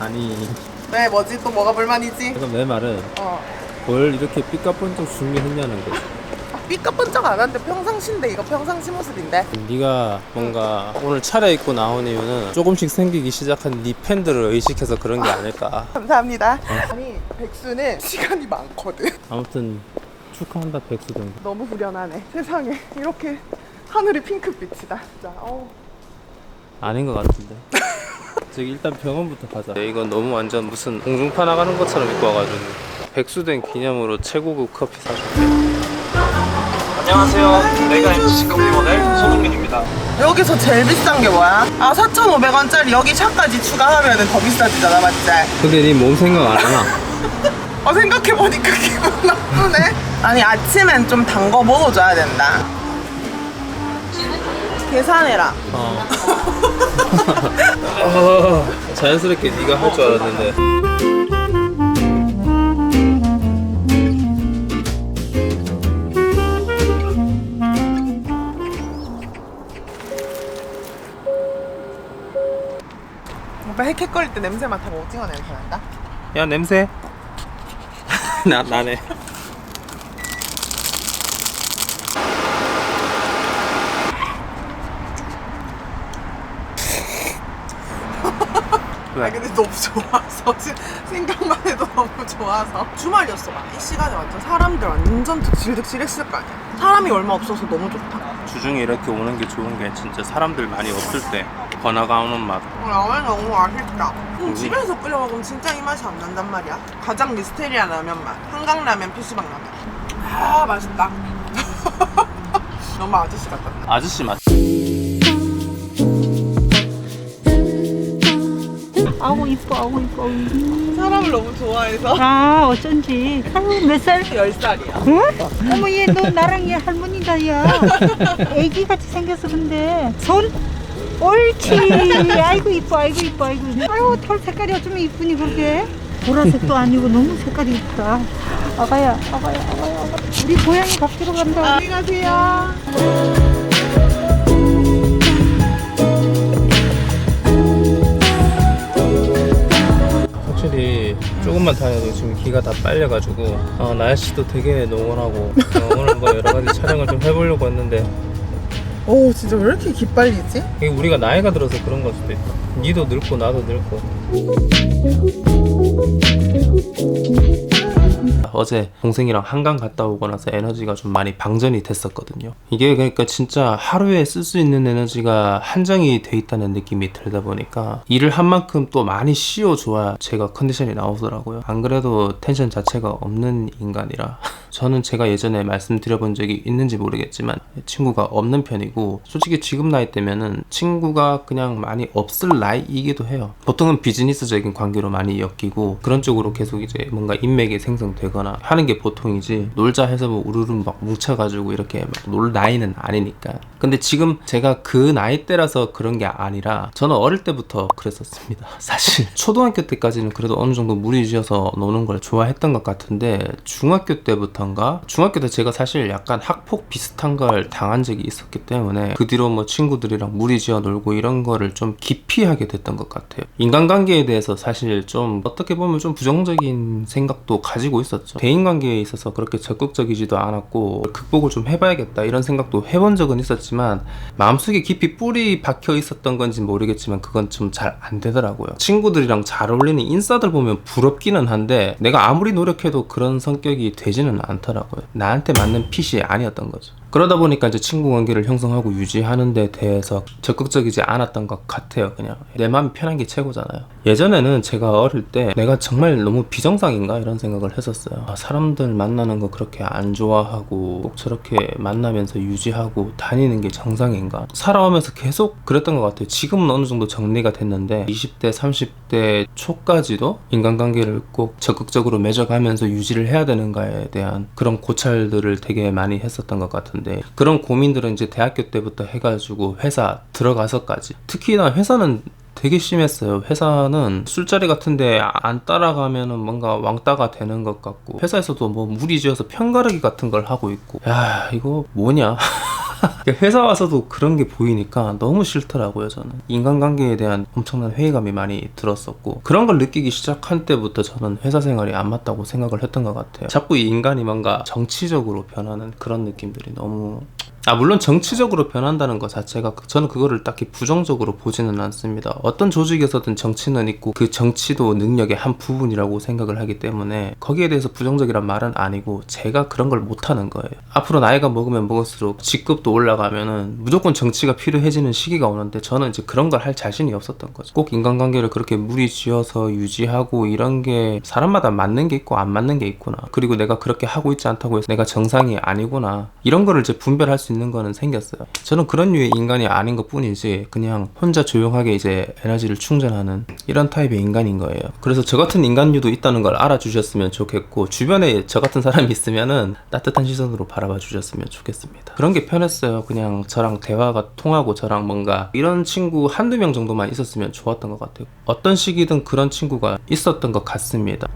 아니. 네 뭐지? 또 뭐가 불만이지? 지금 내 말은 어. 뭘 이렇게 삐까뻔쩍 중요했냐는 거지. 삐까뻔쩍 안 하는데 평상시인데 이거 평상시 모습인데? 네가 뭔가 오늘 차려입고 나온 이유는 조금씩 생기기 시작한 네 팬들을 의식해서 그런 게 아닐까. 감사합니다. 아니 백수는 시간이 많거든. 아무튼 축하한다 백수등 너무 후련하네. 세상에. 이렇게 하늘이 핑크빛이다. 진짜. 어우. 아닌 것 같은데 저기 일단 병원부터 가자 네, 이건 너무 완전 무슨 공중파 나가는 것처럼 입고 와가지고 백수된 기념으로 최고급 커피 사줄게 안녕하세요. 내가 MC 커피 모델 손흥민입니다. 여기서 제일 비싼 게 뭐야? 아 4,500원짜리 여기 샷까지 추가하면 더 비싸지잖아 맞지? 근데 네 몸 생각 안 하나? 아 생각해보니까 기분 나쁘네 아니 아침엔 좀 단 거 먹어줘야 된다 계산해라. 어. 어, 자연스럽게 네가 할 줄 알았는데. 오빠 헥헥거릴 때 냄새 오징어 냄새 난다 야 냄새? 나 나네 아 근데 너무 좋아서. 지- 생각만 해도 너무 좋아서. 주말이었어. 막 이 시간에 완전 사람들 완전 득실득실했을 거 아니야. 사람이 얼마 없어서 너무 좋다. 주중에 이렇게 오는 게 좋은 게 진짜 사람들 많이 없을 때 번화가 오는 맛. 라면 너무 맛있다. 음, 음. 집에서 끓여 먹으면 진짜 이 맛이 안 난단 말이야. 가장 미스테리한 라면 맛. 한강라면 PC방 라면. 아 맛있다. 너무 아저씨 같다. 아저씨 맛 아우 이뻐 아우 이뻐. 사람을 너무 좋아해서. 아 어쩐지. 아유 몇살? 10살이야. 어? 어머 얘 너 나랑 얘 할머니다 야. 애기 같이 생겼어 근데. 손? 옳지. 아이고 이뻐 아이고 이뻐 아이고. 아유 털 색깔이 어쩌면 이쁘니 그렇게? 보라색도 아니고 너무 색깔이 이쁘다. 아가야 아가야 아가야 아가 우리 고양이 밥 주러 간다. 안녕히 가세요 조금만 다녀도 지금 기가 다 빨려가지고. 어, 날씨도 되게 농원하고. 어, 오늘 뭐 여러 가지 촬영을 좀 해보려고 했는데. 오 진짜 왜 이렇게 기빨리지? 이게 우리가 나이가 들어서 그런 걸 수도 있다 니도 늙고 나도 늙고 어제 동생이랑 한강 갔다 오고 나서 에너지가 좀 많이 방전이 됐었거든요. 이게 그러니까 진짜 하루에 쓸 수 있는 에너지가 한정이 돼 있다는 느낌이 들다 보니까 일을 한 만큼 또 많이 쉬어줘야 제가 컨디션이 나오더라고요. 안 그래도 텐션 자체가 없는 인간이라 저는 제가 예전에 말씀드려본 적이 있는지 모르겠지만 친구가 없는 편이고 솔직히 지금 나이 때면은 친구가 그냥 많이 없을 나이이기도 해요. 보통은 비즈니스적인 관계로 많이 엮이고 그런 쪽으로 계속 이제 뭔가 인맥이 생성 되거나 하는 게 보통이지 놀자 해서 뭐 우르르 막 뭉쳐가지고 이렇게 막 놀 나이는 아니니까. 근데 지금 제가 그 나이 때라서 그런 게 아니라 저는 어릴 때부터 그랬었습니다. 사실 초등학교 때까지는 그래도 어느 정도 무리지어서 노는 걸 좋아했던 것 같은데 중학교 때부터인가 중학교 때 제가 사실 약간 학폭 비슷한 걸 당한 적이 있었기 때문에 그 뒤로 뭐 친구들이랑 무리지어 놀고 이런 거를 좀 기피하게 됐던 것 같아요. 인간관계에 대해서 사실 좀 어떻게 보면 좀 부정적인 생각도 가지고 있었죠. 대인관계에 있어서 그렇게 적극적이지도 않았고 극복을 좀 해봐야겠다 이런 생각도 해본 적은 있었지만 마음속에 깊이 뿌리 박혀 있었던 건지 모르겠지만 그건 좀 잘 안 되더라고요. 친구들이랑 잘 어울리는 인싸들 보면 부럽기는 한데 내가 아무리 노력해도 그런 성격이 되지는 않더라고요. 나한테 맞는 핏이 아니었던 거죠. 그러다 보니까 이제 친구 관계를 형성하고 유지하는 데 대해서 적극적이지 않았던 것 같아요. 그냥 내 마음이 편한 게 최고잖아요. 예전에는 제가 어릴 때 내가 정말 너무 비정상인가 이런 생각을 했었어요. 아, 사람들 만나는 거 그렇게 안 좋아하고 꼭 저렇게 만나면서 유지하고 다니는 게 정상인가? 살아오면서 계속 그랬던 것 같아요. 지금은 어느 정도 정리가 됐는데 20대, 30대 초까지도 인간관계를 꼭 적극적으로 맺어가면서 유지를 해야 되는가에 대한 그런 고찰들을 되게 많이 했었던 것 같은데 그런 고민들은 이제 대학교 때부터 해가지고 회사 들어가서까지. 특히나 회사는 되게 심했어요. 회사는 술자리 같은데 안 따라가면은 뭔가 왕따가 되는 것 같고 회사에서도 뭐 무리지어서 편가르기 같은 걸 하고 있고. 야 이거 뭐냐 회사 와서도 그런 게 보이니까 너무 싫더라고요 저는. 인간관계에 대한 엄청난 회의감이 많이 들었었고 그런 걸 느끼기 시작한 때부터 저는 회사 생활이 안 맞다고 생각을 했던 것 같아요. 자꾸 이 인간이 뭔가 정치적으로 변하는 그런 느낌들이 너무 아 물론 정치적으로 변한다는 것 자체가 그- 저는 그거를 딱히 부정적으로 보지는 않습니다. 어떤 조직에서든 정치는 있고 그 정치도 능력의 한 부분이라고 생각을 하기 때문에 거기에 대해서 부정적이란 말은 아니고 제가 그런 걸 못하는 거예요. 앞으로 나이가 먹으면 먹을수록 직급도 올라가면은 무조건 정치가 필요해지는 시기가 오는데 저는 이제 그런 걸 할 자신이 없었던 거죠. 꼭 인간관계를 그렇게 무리지어서 유지하고 이런 게 사람마다 맞는 게 있고 안 맞는 게 있구나. 그리고 내가 그렇게 하고 있지 않다고 해서 내가 정상이 아니구나. 이런 거를 이제 분별할 수 있는 거는 생겼어요. 저는 그런 류의 인간이 아닌 것 뿐이지 그냥 혼자 조용하게 이제 에너지를 충전하는 이런 타입의 인간인 거예요. 그래서 저 같은 인간류도 있다는 걸 알아주셨으면 좋겠고 주변에 저 같은 사람이 있으면은 따뜻한 시선으로 바라봐 주셨으면 좋겠습니다. 그런 게 편했어요. 그냥 저랑 대화가 통하고 저랑 뭔가 이런 친구 한두 명 정도만 있었으면 좋았던 것 같아요. 어떤 시기든 그런 친구가 있었던 것 같습니다.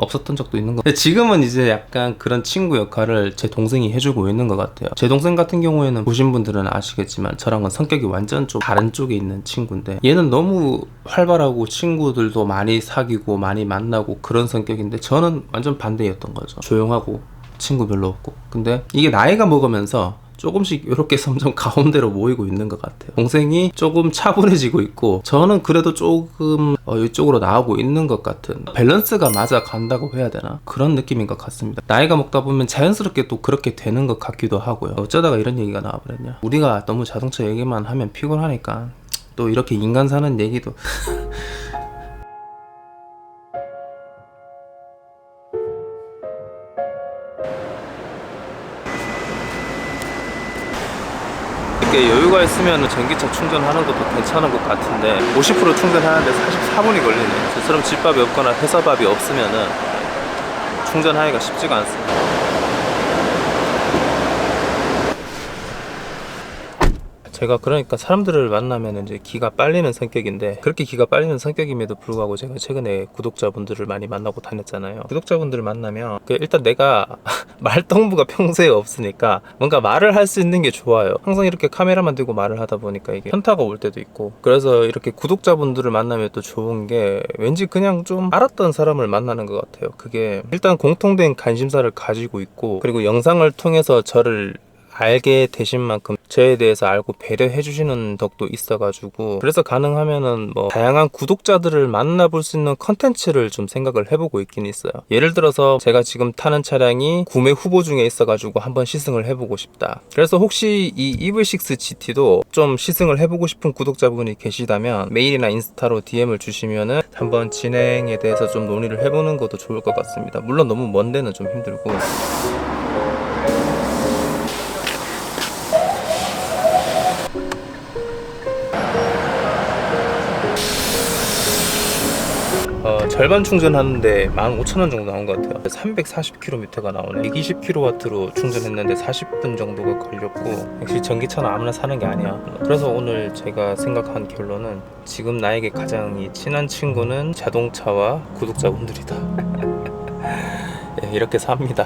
없었던 적도 있는 것 같아요. 지금은 이제 약간 그런 친구 역할을 제 동생이 해주고 있는 것 같아요. 제 동생 같은 경우에는 보신 분들은 아시겠지만 저랑은 성격이 완전 좀 다른 쪽에 있는 친구인데 얘는 너무 활발하고 친구들도 많이 사귀고 많이 만나고 그런 성격인데 저는 완전 반대였던 거죠. 조용하고 친구 별로 없고. 근데 이게 나이가 먹으면서 조금씩 이렇게 점점 가운데로 모이고 있는 것 같아요. 동생이 조금 차분해지고 있고 저는 그래도 조금 어, 이쪽으로 나오고 있는 것 같은 밸런스가 맞아 간다고 해야 되나 그런 느낌인 것 같습니다. 나이가 먹다 보면 자연스럽게 또 그렇게 되는 것 같기도 하고요. 어쩌다가 이런 얘기가 나와버렸냐. 우리가 너무 자동차 얘기만 하면 피곤하니까 또 이렇게 인간 사는 얘기도 이렇게 여유가 있으면 전기차 충전하는 것도 괜찮은 것 같은데 50% 충전하는데 44분이 걸리네요. 저처럼 집밥이 없거나 회사밥이 없으면은 충전하기가 쉽지가 않습니다. 제가 그러니까 사람들을 만나면 이제 기가 빨리는 성격인데 그렇게 기가 빨리는 성격임에도 불구하고 제가 최근에 구독자분들을 많이 만나고 다녔잖아요. 구독자분들을 만나면 그 일단 내가 말동무가 평소에 없으니까 뭔가 말을 할 수 있는 게 좋아요. 항상 이렇게 카메라만 들고 말을 하다 보니까 이게 현타가 올 때도 있고 그래서 이렇게 구독자분들을 만나면 또 좋은 게 왠지 그냥 좀 알았던 사람을 만나는 것 같아요. 그게 일단 공통된 관심사를 가지고 있고 그리고 영상을 통해서 저를 알게 되신 만큼 저에 대해서 알고 배려해 주시는 덕도 있어가지고 그래서 가능하면은 뭐 다양한 구독자들을 만나볼 수 있는 컨텐츠를 좀 생각을 해보고 있긴 있어요. 예를 들어서 제가 지금 타는 차량이 구매 후보 중에 있어가지고 한번 시승을 해보고 싶다. 그래서 혹시 이 EV6 GT도 좀 시승을 해보고 싶은 구독자분이 계시다면 메일이나 인스타로 DM을 주시면은 한번 진행에 대해서 좀 논의를 해보는 것도 좋을 것 같습니다. 물론 너무 먼 데는 좀 힘들고 절반 충전하는데 15,000원 정도 나온 것 같아요. 340km가 나오네. 120kW로 충전했는데 40분 정도가 걸렸고 역시 전기차는 아무나 사는 게 아니야. 그래서 오늘 제가 생각한 결론은 지금 나에게 가장 이 친한 친구는 자동차와 구독자분들이다. 예, 이렇게 삽니다.